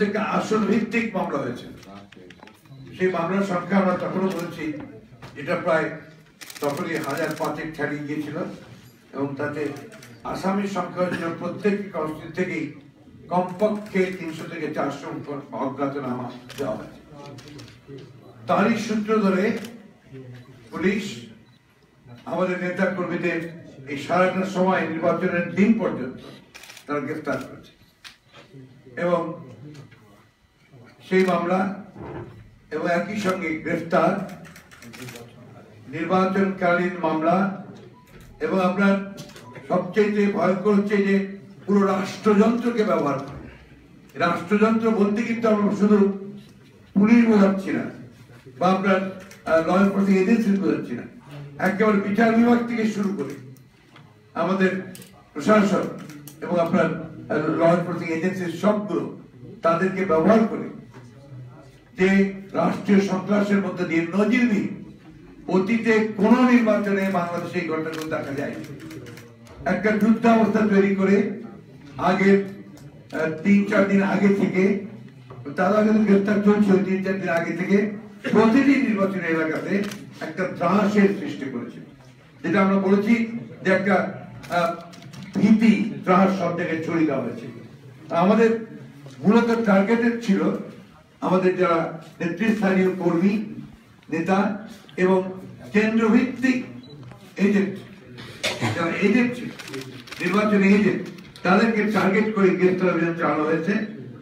থেকে আসন ভিত্তিক মামলা হয়েছে। সেই মামলার সংখ্যা আমরা তখনও বলছি, এটা প্রায় তখনই হাজার পাঁচেক ছাড়িয়ে গিয়েছিল এবং তাতে আসামির সংখ্যা হয়েছিল প্রত্যেক কাউন্সিল থেকেই কমপক্ষে তিনশো থেকে চারশো অজ্ঞাতনামা দেওয়া হয়েছে। তারই সূত্র ধরে পুলিশ, আমাদের নেতা কর্মীদের এই সারাটা সময় নির্বাচনের দিন পর্যন্ত তারা গ্রেফতার করেছে। এবং সেই মামলা এবং একই সঙ্গে গ্রেফতার, নির্বাচনকালীন মামলা এবং আপনার সবচেয়ে ভয়ঙ্কর হচ্ছে যে পুরো রাষ্ট্রযন্ত্রকে ব্যবহার করে। রাষ্ট্রযন্ত্র বলতে কিন্তু আমরা শুধু পুলিশ বোঝাচ্ছি না বা আপনার ল এনফোর্সিং এজেন্সি বোঝাচ্ছি না। একেবারে বিচার বিভাগ থেকে শুরু করে আমাদের প্রশাসন এবং আপনার ল এনফোর্সিং এজেন্সির সবগুলো তাদেরকে ব্যবহার করে যে রাষ্ট্রীয় সন্ত্রাসের মধ্যে দিয়ে নজিরবিহীন অতীতে কোন নির্বাচনে বাংলাদেশে এই ঘটনাগুলো দেখা যায় একটা যুদ্ধাবস্থা তৈরি করে আগের তিন, চার দিন আগে থেকে, তারা কিন্তু গ্রেপ্তার চলছে তিন, চার দিন আগে থেকে, প্রতিটি নির্বাচনী এলাকাতে একটা ত্রাসের সৃষ্টি করেছে যেটা আমরা বলেছি যে একটা ভীতি, ত্রাস সব জায়গায় ছড়িয়ে দেওয়া হয়েছে। আমাদের মূলত টার্গেটেড ছিল আমাদের যারা নেতৃস্থানীয় কর্মী, নেতা এবং কেন্দ্রভিত্তিক এজেন্ট যারা এজেন্ট নির্বাচনী এজেন্ট তাদেরকে টার্গেট করে গ্রেফতার অভিযান চালানো হয়েছে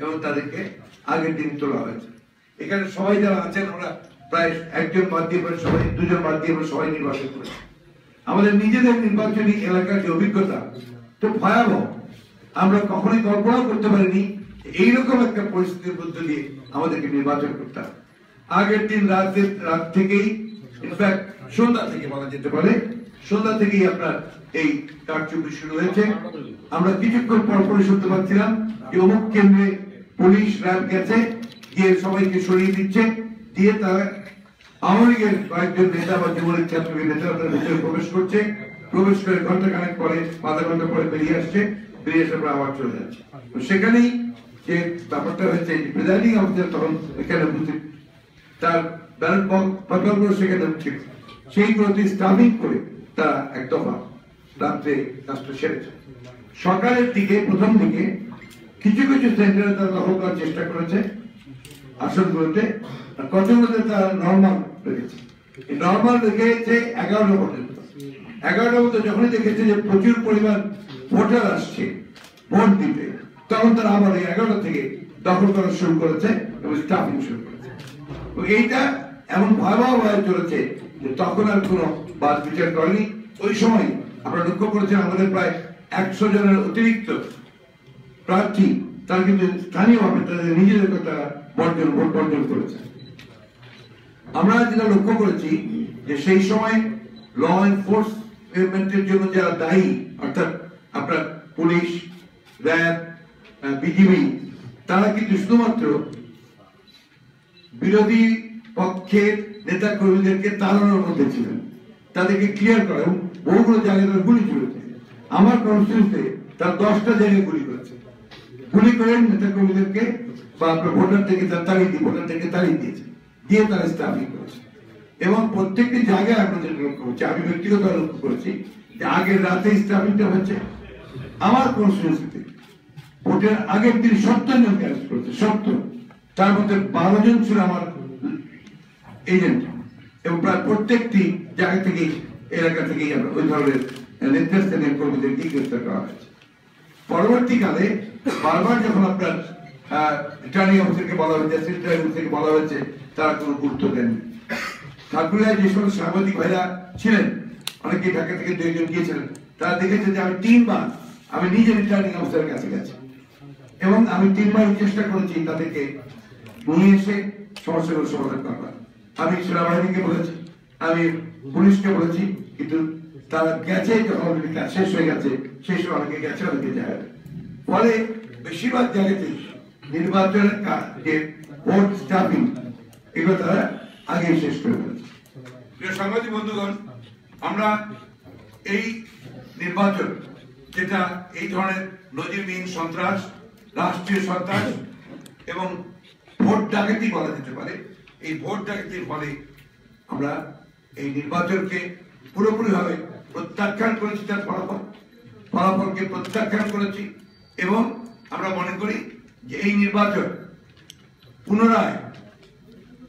এবং তাদেরকে আগের দিন তোলা হয়েছে। এখানে সবাই যারা আছেন আমরা প্রায় একজন বাদ দিয়ে পরে সবাই, দুজন বাদ দিয়ে পরে সবাই নির্বাচন করেছি। আমাদের নিজেদের নির্বাচনী এলাকার যে অভিজ্ঞতা, তো ভয়াবহ। আমরা কখনোই কল্পনাও করতে পারিনি এইরকম একটা পরিস্থিতির মধ্যে দিয়ে আমাদেরকে নির্বাচন করতে হবে। আগের দিন রাতের রাত থেকেই ইনফ্যাক্ট সন্ধ্যা থেকে বলা যেতে পারে, সন্ধ্যা থেকেই আপনার এই কারচুপি শুরু হয়েছে। আমরা কিছুক্ষণ পর পরে শুনতে পাচ্ছিলাম যে অমুক কেন্দ্রে পুলিশ র্যাব গেছে, গিয়ে সবাইকে সরিয়ে দিচ্ছে, দিয়ে তারা আওয়ামী লীগের কয়েকজন নেতা বা যুবলীগ ছাত্রলীগ নেতা তার ভিতরে প্রবেশ করছে। প্রবেশ করে ঘণ্টা খানেক পরে আধা ঘণ্টা পরে বেরিয়ে আসছে, বেরিয়ে আসার পর আবার চলে যাচ্ছে। সেখানেই যে ব্যাপারটা হয়েছে প্রিজাইডিং অফিসার তখন এখানে উপস্থিত তার ব্যালট পেপারগুলো সেখানে ছিল সেইগুলোতে স্টাফিং করে তারা এক দফা রাত্রে কাজটা সেরেছে। সকালের দিকে, প্রথম দিকে কিছু কিছু সেন্টারে তারা দখল করার চেষ্টা করেছে আসনগুলোতে, আর কতগুলোতে তারা নর্মাল রেখেছে নর্মাল রেখেছে এগারোটা পর্যন্ত এগারোটা পর্যন্ত যখনই দেখেছে যে প্রচুর পরিমাণ ভোটার আসছে ভোট দিতে। তখন তারা আবার এই এগারোটা থেকে দখল করা শুরু করেছে এবং স্টাফিং শুরু করেছে। এইটা এমন ভয়াবহ হয়ে চলেছে যে তখন আর কোনো বাদ বিচার করেনি। ওই সময় আমরা লক্ষ্য করেছেন আমাদের প্রায় একশো জনের অতিরিক্ত প্রার্থী, তারা কিন্তু স্থানীয়ভাবে তাদের নিজেদের কথা বর্জন, ভোট বর্জন করেছে। আমরা যেটা লক্ষ্য করেছি যে সেই সময় ল এনফোর্সমেন্টের জন্য যারা দায়ী, অর্থাৎ আপনার পুলিশ, র্যাব বিজিবি, তারা কিন্তু শুধুমাত্র বিরোধী পক্ষের নেতা কর্মীদেরকে তাড়ানোর মধ্যে ছিলেন। তাদেরকে ক্লিয়ার করা এবং বহুগুলো জায়গায় তারা গুলি চলেছে আমার কনস্টিটিউন্সিতে তার দশটা জায়গায় গুলি করেছে। গুলি করে নেতা কর্মীদেরকে বা আপনার ভোটার থেকে তার তাড়িয়ে দিয়ে, ভোটার থেকে তাড়িয়ে দিয়েছে। দিয়ে তারা স্টাফিং করেছে। এবং প্রত্যেকটি জায়গায় আপনাদের লক্ষ্য করছি, আমি ব্যক্তিগত লক্ষ্য করেছি যে আগের রাতে স্টাফিংটা হচ্ছে আমার কনস্টিটিউন্সিতে ভোটের আগের দিন সত্তর জনকে অ্যারেস্ট করেছে, সত্তর। তার মধ্যে বারো জন ছিল আমার এজেন্ট এবং প্রায় প্রত্যেকটি জায়গা থেকেই, এলাকা থেকেই ওই ধরনের নেতৃস্থানীয় কর্মীদেরকে গ্রেফতার করা হয়েছে। পরবর্তীকালে বারবার যখন আপনার রিটার্নিং অফিসারকে বলা হয়েছে অ্যাসিস্ট্যান্ট অফিসারকে বলা হয়েছে, তারা কোনো গুরুত্ব দেননি। ঠাকুরায় যে সমস্ত সাংবাদিক ভাইরা ছিলেন অনেকে ঢাকা থেকে দুইজন গিয়েছিলেন, তারা দেখেছে যে আমি তিনবার আমি নিজে রিটার্নিং অফিসারের কাছে গেছি। এবং আমি তিনবার চেষ্টা করেছি তাদেরকে নিয়ে এসে সমস্যাগুলো সমাধান করবার আমি সেনাবাহিনীকে বলেছি, আমি পুলিশকে বলেছি, কিন্তু তারা গেছে, যখন কাজ শেষ হয়ে গেছে, সেই সময় অনেকে গেছে অনেকে যায় ফলে বেশিরভাগ জায়গাতেই নির্বাচনের কাজ- যে ভোট স্টাফিং এগুলো তারা আগে শেষ করে ফেলেছে। প্রিয় সাংবাদিক বন্ধুগণ, আমরা এই নির্বাচন, যেটা এই ধরনের নজিরবিহীন সন্ত্রাস রাষ্ট্রীয় সন্ত্রাস এবং ভোট ডাকাতি বলা যেতে পারে। এই ভোট ডাকাতির ফলে আমরা এই নির্বাচনকে পুরোপুরিভাবে প্রত্যাখ্যান করেছি, তার ফলাফল, ফলাফলকে প্রত্যাখ্যান করেছি এবং আমরা মনে করি যে এই নির্বাচন পুনরায়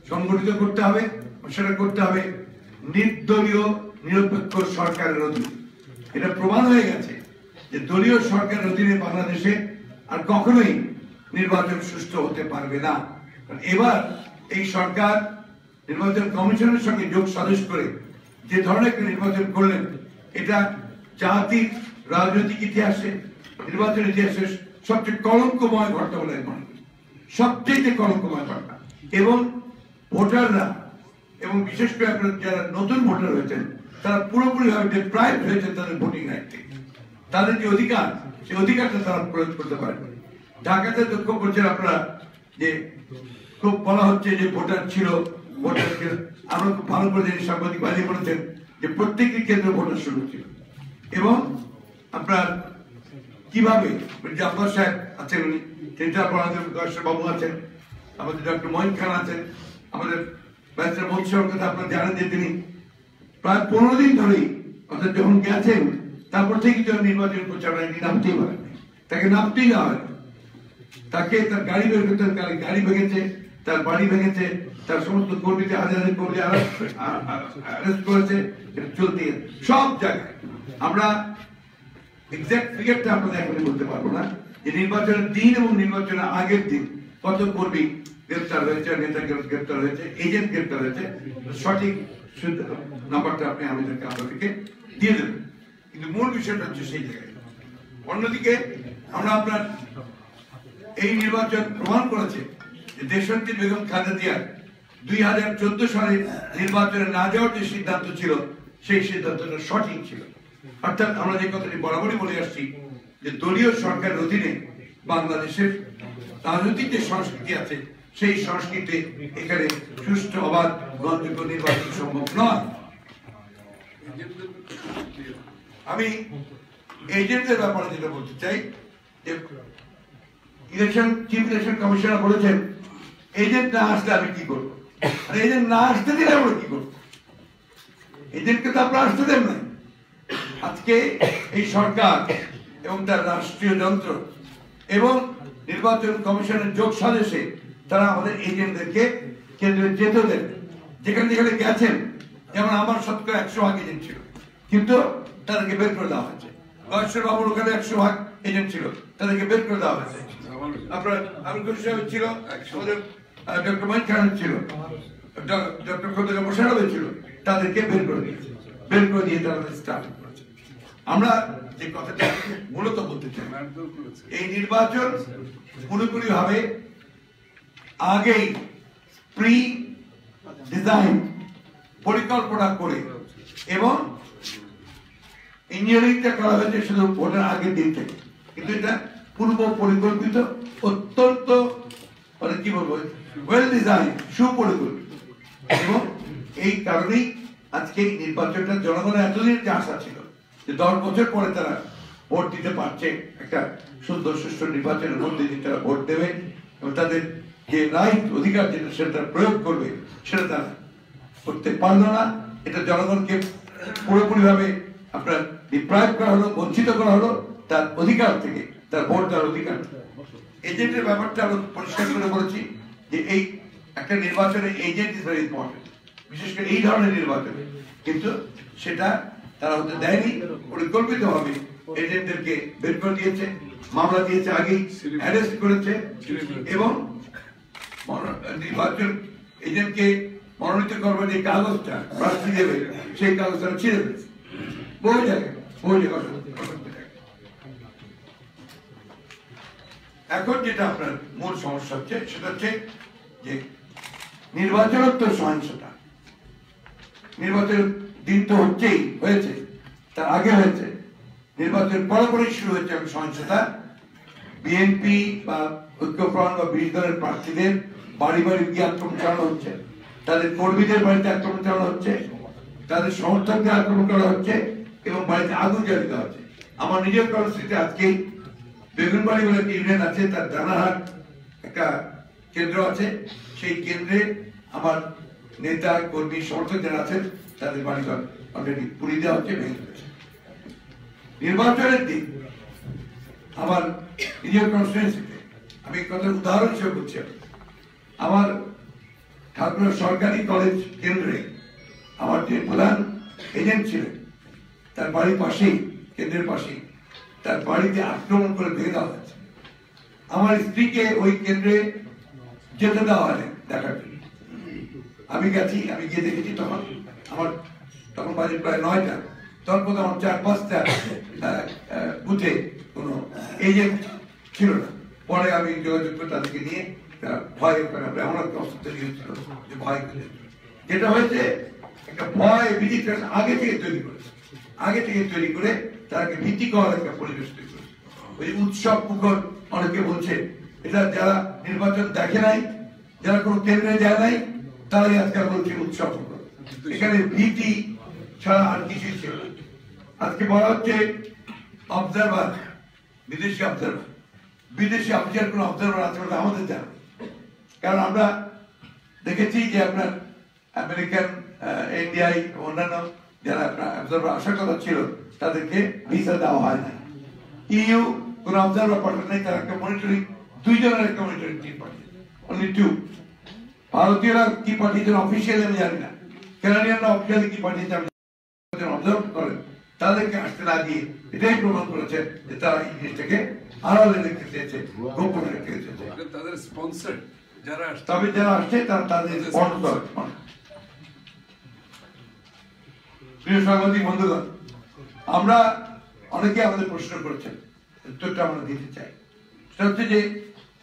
সংগঠিত করতে হবে সেটা করতে হবে নির্দলীয় নিরপেক্ষ সরকারের অধীনে। এটা প্রমাণ হয়ে গেছে যে দলীয় সরকারের অধীনে বাংলাদেশে আর কখনোই নির্বাচন সুষ্ঠু হতে পারবে না। কারণ এবার এই সরকার নির্বাচন কমিশনের সঙ্গে যোগ সাজস করে যে ধরনের নির্বাচন করলেন, এটা জাতির রাজনৈতিক ইতিহাসে, নির্বাচন ইতিহাসে সবচেয়ে কলঙ্কময় ঘটনা বলে মনে করি। সবচেয়ে কলঙ্কময় ঘটনা। এবং ভোটাররা এবং বিশেষ করে আপনার যারা নতুন ভোটার হয়েছেন, তারা পুরোপুরি ভাবে ডিপ্রাইভ হয়েছেন তাদের ভোটিং রাইট তাদের যে অধিকার সেই অধিকারটা তারা প্রয়োগ করতে পারে। ঢাকাতে দুঃখ করছেন আপনারা যে খুব বলা হচ্ছে যে ভোটার ছিল ভোটার ছিল। আমরা খুব ভালো করে জানি, সাংবাদিক বাজিয়ে বলেছেন যে প্রত্যেকটি কেন্দ্রে ভোটার শুরু ছিল। এবং আপনার কীভাবে জাফর সাহেব আছেন উনি সেন্টার পড়াতেন বাবু আছেন, আমাদের ডক্টর মহিন খান আছেন, আমাদের ব্যারিস্টার মহসিনের কথা আপনারা জানেন যে তিনি প্রায় পনেরো দিন ধরেই অর্থাৎ যখন গেছেন তারপর থেকে যখন নির্বাচন প্রচারণায় নামতেই পারেন তাকে নামতেই দেওয়া হয়। তাকে তার গাড়ি বের করতে তার গাড়ি ভেঙেছে, তার বাড়ি ভেঙেছে, তার সমস্ত কর্মীতে হাজার হাজার কর্মী অ্যারেস্ট করেছে চলতে সব জায়গায়। আমরা এক্সাক্ট ফিগারটা আপনাদের এখন বলতে পারব না, যে নির্বাচনের দিন এবং নির্বাচনের আগের দিন কত কর্মী গ্রেপ্তার হয়েছে নেতা গ্রেপ্তার হয়েছে এজেন্ট গ্রেপ্তার হয়েছে, সঠিক নাম্বারটা আপনি আমাদেরকে আপনাদেরকে দিয়ে দেবেন। কিন্তু মূল বিষয়টা হচ্ছে সেই জায়গায়। অন্যদিকে আমরা আপনার এই নির্বাচন প্রমাণ করেছে যে দেশন্তি বেগম খালেদা জিয়ার দুই হাজার চোদ্দ সালে নির্বাচনে না যাওয়ার যে সিদ্ধান্ত ছিল, সেই সিদ্ধান্তটা সঠিক ছিল। অর্থাৎ আমরা যে কথাটি বরাবরই বলে আসছি যে দলীয় সরকারের অধীনে বাংলাদেশের রাজনৈতিক যে সংস্কৃতি আছে, সেই সংস্কৃতি এখানে সুষ্ঠু, অবাধ, গ্রহণযোগ্য নির্বাচন সম্ভব নয়। আমি এজেন্টদের ব্যাপারে যেটা বলতে চাই, যে ইলেকশন, চিফ ইলেকশন কমিশনার বলেছেন, এজেন্ট না আসলে আমি কি করব? আর এজেন্ট না আসতে দিলে আমরা কি করব? এজেন্টকে তো আপনারা আসতে দেন নাই। আজকে এই সরকার এবং তার রাষ্ট্রীয় যন্ত্র এবং নির্বাচন কমিশনের যোগ সাজেশে তারা আমাদের এজেন্টদেরকে কেন্দ্রে যেতে দেন। যেখানে যেখানে গেছেন, যেমন আমার শতকরা একশো এজেন্ট ছিল। কিন্তু তাদেরকে বের করে দেওয়া হয়েছে। গয়েশ্বর বাবুর ওখানে একশো ভাগ এজেন্ট ছিল। তাদেরকে বের করে দেওয়া হয়েছে। এই নির্বাচন পুরোপুরি ভাবে আগেই প্রি ডিজাইন পরিকল্পনা করে এবং ইঞ্জিনিয়ারিংটা করা হয়েছে শুধু ভোটের আগের দিন থেকে। কিন্তু এটা পূর্ব পরিকল্পিত অত্যন্ত মানে কি বলব ওয়েল ডিজাইন সুপরিকল্পিত। এবং এই কারণেই আজকে এই নির্বাচনটা জনগণের এতদিন যে আশা ছিল, যে দশ বছর পরে তারা ভোট দিতে পারছে, একটা সুন্দর, সুষ্ঠু নির্বাচনের মধ্যে দিয়ে তারা ভোট দেবে, এবং তাদের যে রাইট, অধিকার যেটা, সেটা প্রয়োগ করবে, সেটা তারা করতে পারল না। এটা জনগণকে পুরোপুরি ভাবে আপনার ডিপ্রাইভ করা হলো, বঞ্চিত করা হলো, তার অধিকার থেকে, তার ভোট দেওয়ার অধিকার এজেন্টের ব্যাপারটা আমরা পরিষ্কার করে বলেছি যে এই একটা নির্বাচনে এজেন্ট ইজ ভেরি ইম্পর্টেন্ট বিশেষ করে এই ধরনের নির্বাচনে। কিন্তু সেটা তারা হতে দেয়নি পরিকল্পিত ভাবে এজেন্টদেরকে বের করে দিয়েছে, মামলা দিয়েছে আগেই অ্যারেস্ট করেছে, এবং নির্বাচন এজেন্টকে মনোনীত করবে যে কাগজটা, প্রার্থী দেবে, সেই কাগজটা ছিঁড়ে ফেলেছে। বহু জায়গায়। এখন যেটা আপনার মূল সমস্যা হচ্ছে, সেটা হচ্ছে যে নির্বাচনোত্তর সহিংসতা। নির্বাচনের দিন তো হচ্ছেই, হয়েছে, তার আগে হয়েছে। নির্বাচন পরপরই শুরু হয়েছে এখন সহিংসতা। বিএনপি বা ঐক্যফ্রন্ট বা বিরোধী দলের প্রার্থীদের বাড়ি বাড়ি গিয়ে আক্রমণ চালানো হচ্ছে। তাদের কর্মীদের বাড়িতে আক্রমণ চালানো হচ্ছে। তাদের সমর্থকদের আক্রমণ করা হচ্ছে। এবং বাড়িতে আগুন জ্বালিয়ে দেওয়া হচ্ছে। আমার নিজের পরিস্থিতি আজকেই বেগুনবাড়ি বলে একটা ইউনিয়ন আছে, তার দানাহাট একটা কেন্দ্র আছে। সেই কেন্দ্রে আমার নেতা, কর্মী, সমর্থক যারা আছেন, তাদের বাড়িঘর অলরেডি পুড়িয়ে দেওয়া হচ্ছে, ভেঙে ফেলেছে নির্বাচনের দিন আমার নিজের কনস্টিটুয়েন্সিতে আমি কথার উদাহরণ হিসেবে বলছি আমার ঠাকুর সরকারি কলেজ কেন্দ্রে আমার যে প্রধান এজেন্ট ছিলেন তার বাড়ির পাশেই, কেন্দ্রের পাশেই, তার বাড়িতে আক্রমণ করে ভেঙে দেওয়া হয়েছে। আমার স্ত্রীকে ওই কেন্দ্রে যেতে দেওয়া হয় দেখার জন্য। আমি গেছি, আমি গিয়ে দেখেছি তখন আমার, তখন বাজে প্রায় নয়টা, তখন প্রথম আমার চার পাঁচটা বুথে কোনো এজেন্ট ছিল না। পরে আমি যোগাযোগ করে তাদেরকে নিয়ে ভয় এমন একটা অবস্থা তৈরি হয়েছিল যে ভয় যেটা হয়েছে, একটা ভয় তারা আগে থেকে তৈরি করেছে। আগে থেকে তৈরি করে তাকে করার একটা পরিবেশ তৈরি করেছে ওই উৎসব মুখর অনেকে বলছে, এটা যারা নির্বাচন দেখে নাই, যারা কোনো কেন্দ্রে যায় নাই, তারাই আজকাল বলছে উৎসব মুখর এখানে ভীতি ছাড়া আর কিছুই ছিল আজকে বলা হচ্ছে অবজারভার বিদেশি অবজারভার বিদেশি অফিসার কোন অবজারভার আছে বলে আমাদের জানা কারণ আমরা দেখেছি যে আপনার আমেরিকান ইন্ডিয়ায় অন্যান্য যারা অবজারভার আসার কথা ছিল তাদেরকে ভিসা দেওয়া হয় না। ইউ কোন অবজারভার পাঠান নাই তারা একটা মনিটরিং দুইজনের একটা মনিটরিং টিম পাঠিয়েছে অনলি টু ভারতীয়রা কি পাঠিয়েছেন অফিসিয়ালি আমি জানি না। কেনাডিয়ানরা অফিসিয়ালি কি পাঠিয়েছে আমি অবজার্ভ করেন তাদেরকে আসতে না দিয়ে এটাই প্রমাণ করেছে যে তারা এই জিনিসটাকে আড়ালে রেখে চেয়েছে গোপনে রেখে চেয়েছে। তাদের স্পন্সর যারা তবে যারা আসছে তারা তাদের প্রিয় সাংবাদিক বন্ধুগণ, আমরা অনেকে আমাদের প্রশ্ন করেছেন, উত্তরটা আমরা দিতে চাই। সেটা হচ্ছে যে,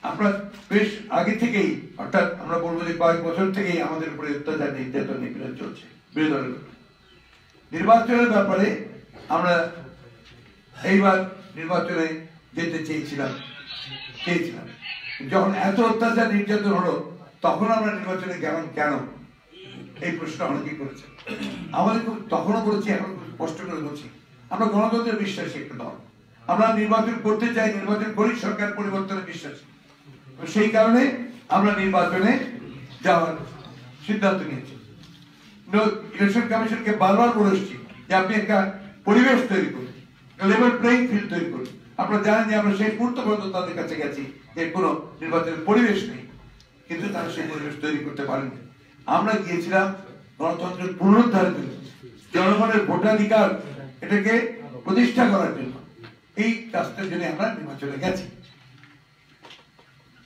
আমরা বেশ আগে থেকেই, অর্থাৎ আমরা বলব যে কয়েক বছর থেকেই আমাদের উপরে অত্যাচার, নির্যাতন, নিপীড়ন চলছে। বিরোধী নির্বাচনের ব্যাপারে আমরা এইবার নির্বাচনে যেতে চেয়েছিলাম চেয়েছিলাম। যখন এত অত্যাচার, নির্যাতন হলো, তখন আমরা নির্বাচনে গেলাম কেন? এই প্রশ্ন অনেকেই করেছে আমাদের তখনও বলেছি এখন স্পষ্ট করে বলছি আমরা গণতন্ত্রের বিশ্বাসী একটা দল। আমরা নির্বাচন করতে চাই, নির্বাচন করি, সরকার পরিবর্তনে বিশ্বাসী। সেই কারণে আমরা নির্বাচনে যাওয়ার সিদ্ধান্ত নিয়েছি। ইলেকশন কমিশনকে বারবার বলে যে আপনি একটা পরিবেশ তৈরি করুন লেভেল প্লেইং ফিল্ড তৈরি করুন। আপনারা জানেন যে আমরা সেই মুহূর্ত পর্যন্ত তাদের কাছে গেছি যে কোনো নির্বাচনের পরিবেশ নেই, কিন্তু তারা সেই পরিবেশ তৈরি করতে পারেনি আমরা গিয়েছিলাম গণতন্ত্রের পুনরুদ্ধারের জন্য। জনগণের ভোটাধিকার এটাকে প্রতিষ্ঠা করার জন্য। এই কাজটার জন্য আমরা নির্বাচনে গেছি।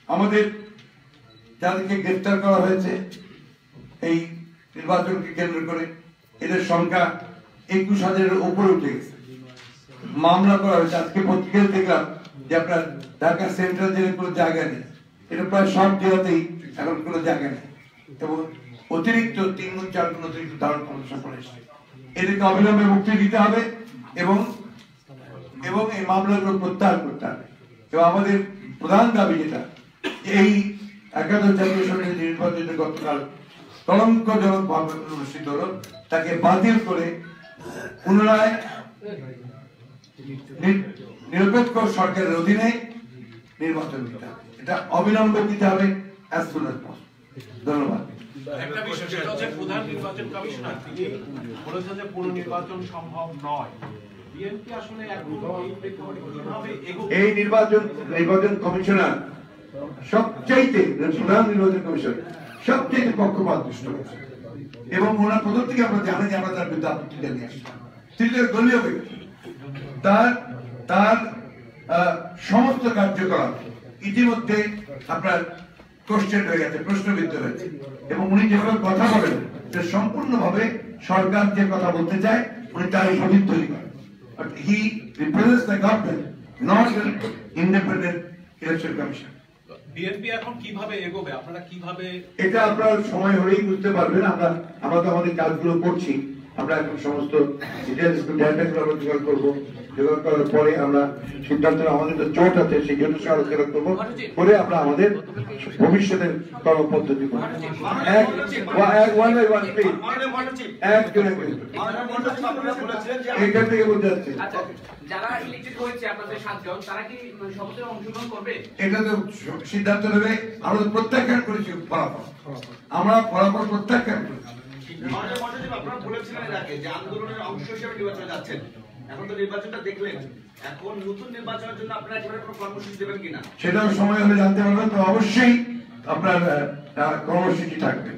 আমাদের যাদেরকে গ্রেফতার করা হয়েছে, এই নির্বাচনকে কেন্দ্র করে এদের সংখ্যা একুশ হাজারের উপরে উঠে গেছে। মামলা করা হয়েছে। আজকে পত্রিকায় দেখলাম যে আপনার ঢাকা সেন্ট্রাল জেলে কোনো জায়গা নেই। এটা প্রায় সব জেলাতেই এখন কোনো জায়গা নেই। এবং অতিরিক্ত তিন গুণ, চার গুণ অতিরিক্ত ধারণ ক্ষমতা সম্পন্ন এসেছে। এদেরকে অবিলম্বে মুক্তি দিতে হবে এবং এবং এই মামলাগুলো প্রত্যাহার করতে হবে। এবং আমাদের প্রধান দাবি যেটা, এই একাদশ জাতীয় সংসদের নির্বাচন গতকাল কলঙ্কজনক ভাবে অনুষ্ঠিত হলো, তাকে বাতিল করে পুনরায় নিরপেক্ষ সরকারের অধীনে নির্বাচন দিতে হবে। এটা অবিলম্বে দিতে হবে অ্যাজ সুন অ্যাজ ধন্যবাদ। একটা বিষয় সেটা হচ্ছে প্রধান নির্বাচন কমিশনার তিনি বলেছেন যে পুরো নির্বাচন সম্ভব নয়। বিএনপি আসলে এখন এই নির্বাচন নির্বাচন কমিশনার সবচাইতে প্রধান নির্বাচন কমিশন সবচাইতে পক্ষপাত দুষ্ট এবং ওনার প্রথম থেকে আমরা জানি যে আমরা তার বিরুদ্ধে আপত্তি জানিয়ে আসছি। তিনি দলীয় ব্যক্তি। তার তার সমস্ত কার্যকলাপ ইতিমধ্যে আপনার কোশ্চেন হয়ে গেছে প্রশ্নবিদ্ধ হয়েছে। এবং উনি যেভাবে কথা বলেন যে সম্পূর্ণভাবে সরকার যে কথা বলতে চায় উনি তার সঠিক তৈরি করেন। Represents the government, not the independent election commission. BNP এখন কীভাবে এগোবে? আপনারা কীভাবে এটা আপনার সময় হলেই বুঝতে পারবেন। আমরা আমরা তো আমাদের কাজগুলো করছি। আমরা এখন সমস্ত ডিটেলস ডেটাগুলো আমরা জোগাড় করব। জোগাড় করার পরে আমরা সিদ্ধান্ত আমাদের তো জোট আছে সেই সঙ্গে আলোচনা করব। করে আমরা আমাদের ভবিষ্যতের কর্মপদ্ধতি এখান থেকে বলতে যাচ্ছি। আচ্ছা এটা তো সিদ্ধান্ত নেবে আমরা প্রত্যাখ্যান করেছি ফলাফল। আমরা ফলাফল প্রত্যাখ্যান করেছি। আপনারা বলেছিলেন এর আগে যে আন্দোলনের অংশ হিসেবে নির্বাচনে যাচ্ছেন। এখন তো নির্বাচনটা দেখলেন। এখন নতুন নির্বাচনের জন্য আপনারা একেবারে কোনো কর্মসূচি দেবেন কিনা? সেটাও সময় হলে জানতে পারবেন। তো অবশ্যই আপনার কর্মসূচি থাকবে।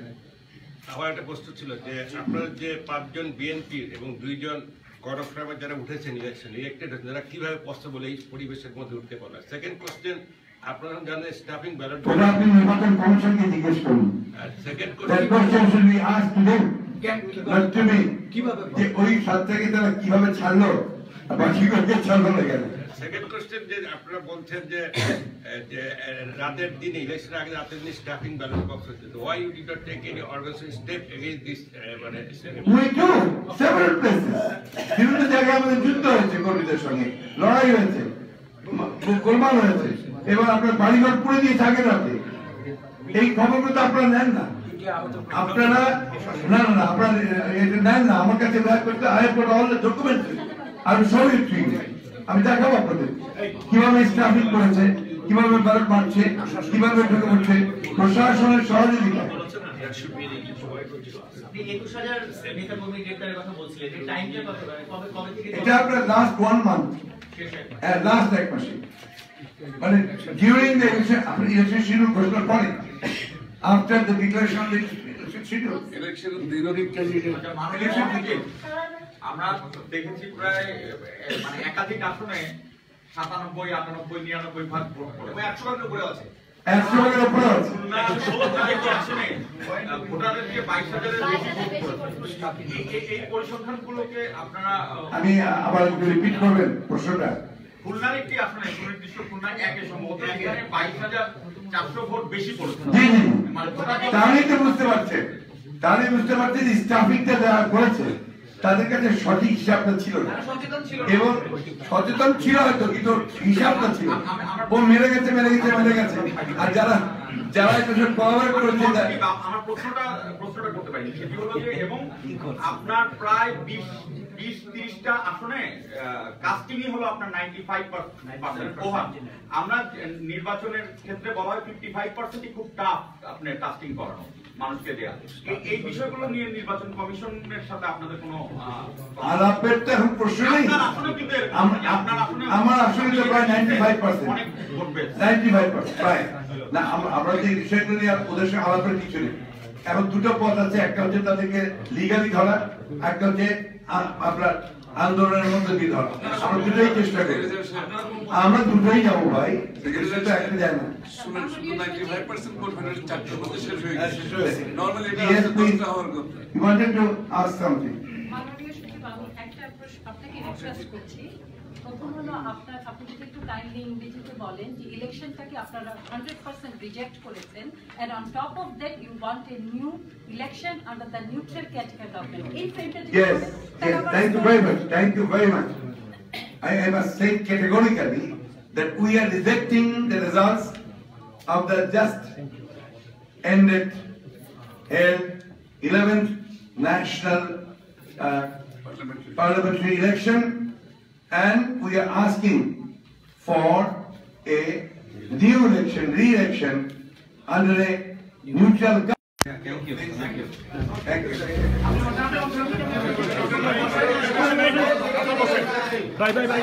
আমার একটা প্রশ্ন ছিল যে আপনার যে পাঁচজন বিএনপির এবং দুইজন গণফ্রামের যারা উঠেছেন ইলেকশন ইলেক্টেড হয়েছেন তারা কীভাবে পসিবল এই পরিবেশের মধ্যে উঠতে পারবে? সেকেন্ড কোশ্চেন আপনারা জানেন স্টাফিং ব্যালট ওটা আপনি নির্বাচন কমিশনকে জিজ্ঞেস করুন। Second question to them, not to যে ওই সাতটাকে তারা কীভাবে ছাড়লো বাকিগুলোকে ছাড়লো না কেন? সেকেন্ড কোশ্চেন যে আপনারা বলছেন যে যে রাতের দিনে ইলেকশন আগে রাতের দিনে স্টাফিং ব্যালট বক্স হচ্ছে তো why you did not take any organisation step against this মানে We do several places. বিভিন্ন জায়গায় আমাদের যুদ্ধ হয়েছে কর্মীদের সঙ্গে লড়াই হয়েছে গোলমাল হয়েছে। এবং আপনার বাড়িঘর পুড়ে দিয়ে থাকেন আপনি। এই খবরগুলো তো আপনারা নেন না। আপনারা না না না আপনারা এটা নেন না। আমার কাছে দয়া করতে I have got all the documents আমি সব ঠিক আমি দেখাবো আপনাদের। কীভাবে স্টাফিং করেছে কীভাবে ব্যালট মারছে কীভাবে ঢুকে পড়ছে প্রশাসনের সহযোগিতা। থেকে এটা আপনার লাস্ট ওয়ান মান্থ লাস্ট এক মাসে। মানে ডিউরিং দ্য ইলেকশন আপনি ইলেকশন শিডিউল ঘোষণা করেন after the declaration of election schedule election candidate election থেকে আমরা দেখেছি প্রায় মানে একাধিক আসনে সাতানব্বই আটানব্বই নিরানব্বই ভাগ ভোট পড়ে। একশো ভাগের উপরে আছে। একশো ভাগের উপরে আছে। খুলনা ষোলো থেকে একটি আসনে ভোটারের যে বাইশ হাজারের বেশি ভোট পড়েছে এই- এই- এই পরিসংখ্যানগুলোকে আপনারা আমি আবার রিপিট করবেন প্রশ্নটা। খুলনার একটি আসনে সুনির্দিষ্ট খুলনার একে সম্ভবত সেখানে বাইশ হাজার চারশো ভোট বেশি পড়েছে। মানে তাহলেই তো বুঝতে পারছে। তাহলে বুঝতে পারছে যে স্টাফিংটা যারা করেছে তাদের কাছে সঠিক হিসাবটা ছিল না। তারা সচেতন ছিল না। এবং সচেতন ছিল হয়তো কিন্তু হিসাবটা ছিল। ও মেরে গেছে মেরে গেছে মেরে গেছে। আর যারা যারা এটা সব কভার করেছে আমার প্রশ্নটা প্রশ্নটা করতে পারি সেটি হলো যে এবং আপনার প্রায় বিশ বিশ তিরিশটা আসনে কাস্টিংই হলো আপনার নাইনটি ফাইভ পার্সেন্ট ওভার আমরা নির্বাচনের ক্ষেত্রে বলা হয় ফিফটি ফাইভ পার্সেন্টই খুব টাফ আপনার কাস্টিং করানো। মানুষকে দেয়া এই- এই বিষয়গুলো নিয়ে নির্বাচন কমিশনের সাথে আপনাদের কোনো আলাপের তো এখন প্রশ্ন নেই। আমার আসলে তো প্রায় ninety five percent. Ninety five percent প্রায়। না আমরা যে বিষয়গুলো নিয়ে ওদের সঙ্গে আলাপের কিছু নেই। এখন দুটো পথ আছে একটা হচ্ছে তাদেরকে লিগালি ধরা একটা হচ্ছে আপনার আন্দোলনের মধ্যে দিয়ে ধরা আমরা দুটোই চেষ্টা করি। আমরা দুটোই যাব ভাই। একটা যায় না হয়ে আপনার আপনি যদি একটু কাইন্ডলি ইংরেজিতে বলেন যে ইলেকশনটাকে আপনারা হান্ড্রেড পার্সেন্ট রিজেক্ট করেছেন and on top of that you want a new election under the neutral category government এই ফ্রেমটা Yes, thank you very much. Thank you very much. I, must say categorically that we are rejecting the results of the just ended 11th national uh, parliamentary election and we are asking for a new election, re-election under a neutral government. Thank you. Thank you. Thank you. Thank you. Bye bye bye